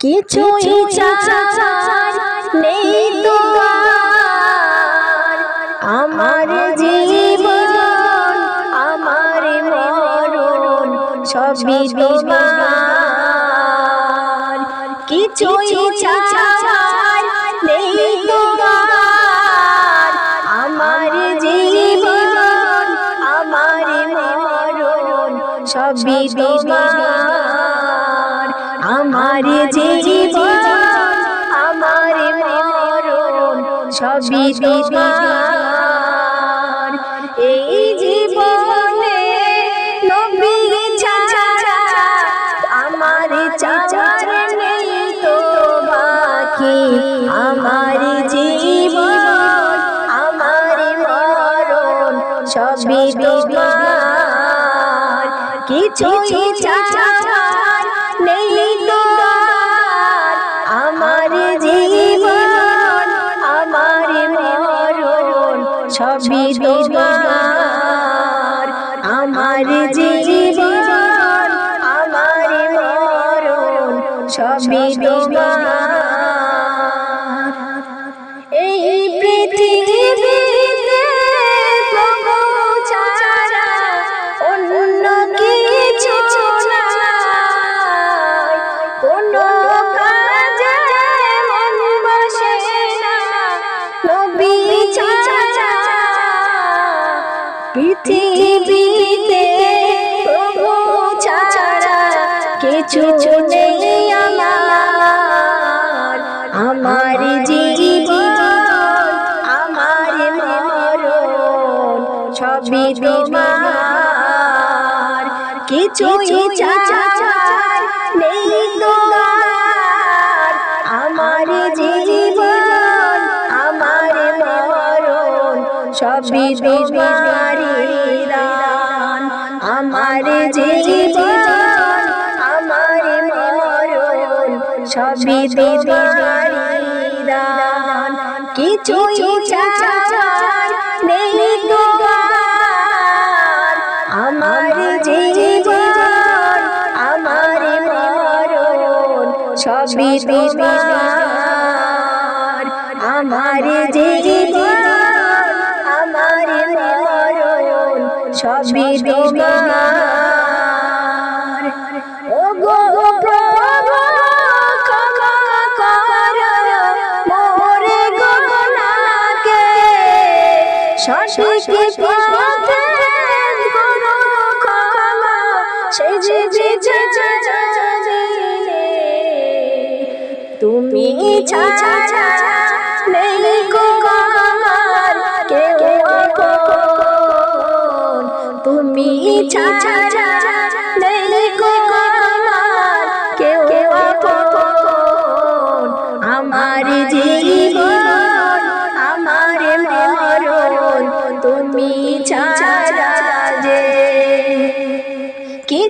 কিছুই নেই তো আর আমার জীবন আমার মরণ সবই তোমার। কিছুই নেই তো আর আমার জীবন আমার মরণ সবই তোমার। আমার জীবন আমার মরণ সবই তোমার এই জীবনে নবী ছাড়া আমার চাচার নেই তো বাকি। আমার জীবন আমার মরণ সবই তোমার কিছুই চাচার সবই তোমার। আমার জীবন আমার মরণ ছবি তোমার। কিছু নেই আমার আমার জীবন, আমার মরণ, সবই তোমার। কিছু চাচার নেই তোমার। আমার জীবন, আমার মরণ, সবই তোমারি সবই তোমারি দান কিছু চাচার নেই তোমার আমার জীবন, আমার মরণ সবই তোমার আমার জীবন, আমার মরণ সবই তোমার সঠিক পথে ক্ষমা সেই যে যে যে যে যে তুমি ছাড়া নেই গো কেউ তুমি ছাড়া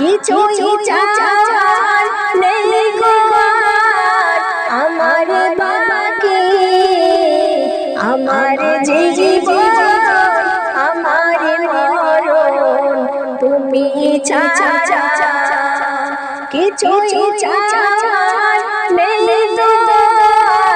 কিছু চাচার নেই গোয়ার আমার বাবাকে আমার জীবন আমার মরণ তুমি ছাড়া কিছুই চাচার নেই